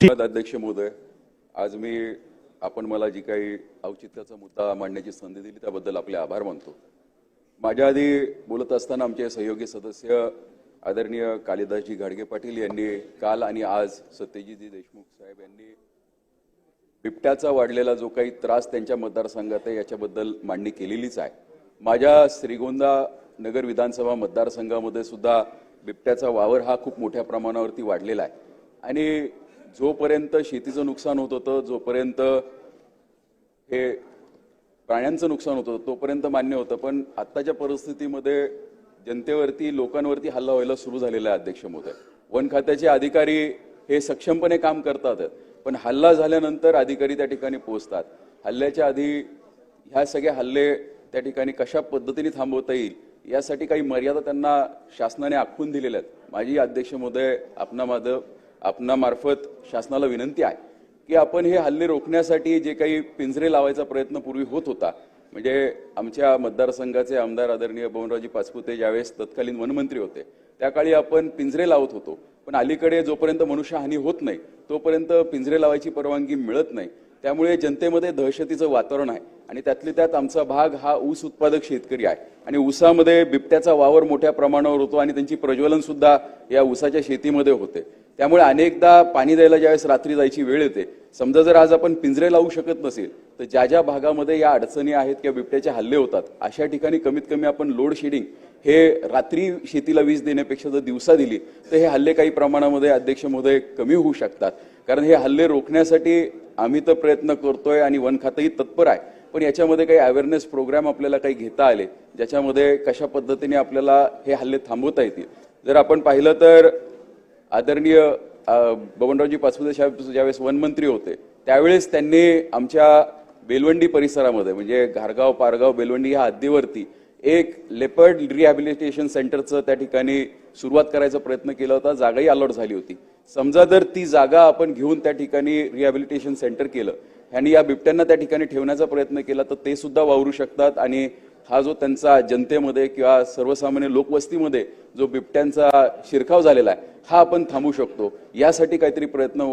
अध्यक्ष महोदय. आज मी आपण मला जी काही औचित्याचा मुद्दा मांडण्याची संधी दिली त्याबद्दल आपले आभार मानतो. माझ्या आधी बोलत असताना आमचे सहयोगी सदस्य आदरणीय कालिदासजी घाडगे पाटील यांनी काल आणि आज सत्यजीजी देशमुख साहेब यांनी बिबट्याचा वाढलेला जो काही त्रास त्यांच्या मतदारसंघात आहे याच्याबद्दल मांडणी केलेलीच आहे. माझ्या श्रीगोंदा नगर विधानसभा मतदारसंघामध्ये सुद्धा बिबट्याचा वावर हा खूप मोठ्या प्रमाणावरती वाढलेला आहे. आणि जोपर्यंत शेतीचं नुकसान होत होतं जोपर्यंत हे प्राण्यांचं नुकसान होत होतं तोपर्यंत मान्य होतं. पण आत्ताच्या परिस्थितीमध्ये जनतेवरती लोकांवरती हल्ला व्हायला सुरू झालेला आहे अध्यक्ष महोदय. वन खात्याचे अधिकारी हे सक्षमपणे काम करतात. पण हल्ला झाल्यानंतर अधिकारी त्या ठिकाणी पोहोचतात. हल्ल्याच्या आधी ह्या सगळे हल्ले त्या ठिकाणी कशा पद्धतीने थांबवता येईल यासाठी काही मर्यादा त्यांना शासनाने आखून दिलेल्या आहेत. माझी अध्यक्ष महोदय आपणा माझं आपणामार्फत शासनाला विनंती आहे की आपण हे हल्ले रोखण्यासाठी जे काही पिंजरे लावायचा प्रयत्न पूर्वी होत होता म्हणजे आमच्या मतदारसंघाचे आमदार आदरणीय बबनरावजी पाचपुते ज्यावेळेस तत्कालीन वनमंत्री होते त्या काळी आपण पिंजरे लावत होतो. पण अलीकडे जोपर्यंत मनुष्यहानी होत नाही तोपर्यंत पिंजरे लावायची परवानगी मिळत नाही. त्यामुळे जनतेमध्ये दहशतीचं वातावरण आहे. आणि त्यातली त्यात आमचा भाग हा ऊस उत्पादक शेतकरी आहे. आणि ऊसामध्ये बिबट्याचा वावर मोठ्या प्रमाणावर होतो आणि त्यांची प्रज्वलन सुद्धा या ऊसाच्या शेतीमध्ये होते. त्यामुळे अनेकदा पाणी द्यायला ज्यावेळेस रात्री जायची वेळ येते समजा जर आज आपण पिंजरे लावू शकत नसेल तर ज्या ज्या भागामध्ये या अडचणी आहेत किंवा बिबट्याचे हल्ले होतात अशा ठिकाणी कमीत कमी आपण लोड शेडिंग हे रात्री शेतीला वीज देण्यापेक्षा जर दिवसा दिली तर हे हल्ले काही प्रमाणामध्ये अध्यक्ष महोदय कमी होऊ शकतात. कारण हे हल्ले रोखण्यासाठी आम्ही तर प्रयत्न करतोय आणि वन खातंही तत्पर आहे. पण याच्यामध्ये काही अवेअरनेस प्रोग्राम आपल्याला काही घेता आले ज्याच्यामध्ये कशा पद्धतीने आपल्याला हे हल्ले थांबवता येतील. जर आपण पाहिलं तर आदरणीय बबनरावजी पाचपुते साहेब ज्यावेळेस वनमंत्री होते त्यावेळेस त्यांनी आमच्या बेलवंडी परिसरामध्ये म्हणजे घारगाव पारगाव बेलवंडी ह्या हद्दीवरती एक लेपर्ड रिहॅबिलिटेशन सेंटरचं त्या ठिकाणी सुरुवात करायचा प्रयत्न केला होता जागाही अलॉट झाली होती. समजा जर ती जागा आपण घेऊन त्या ठिकाणी रिहॅबिलिटेशन सेंटर केलं ह्यांनी या बिबट्यांना त्या ठिकाणी ठेवण्याचा प्रयत्न केला तर ते सुद्धा वावरू शकतात. आणि हा जो त्यांचा जनतेमध्ये किंवा सर्वसामान्य लोकवस्तीमध्ये जो बिबट्यांचा शिरकाव झालेला आहे हा आपण थांबू शकतो. यासाठी काहीतरी प्रयत्न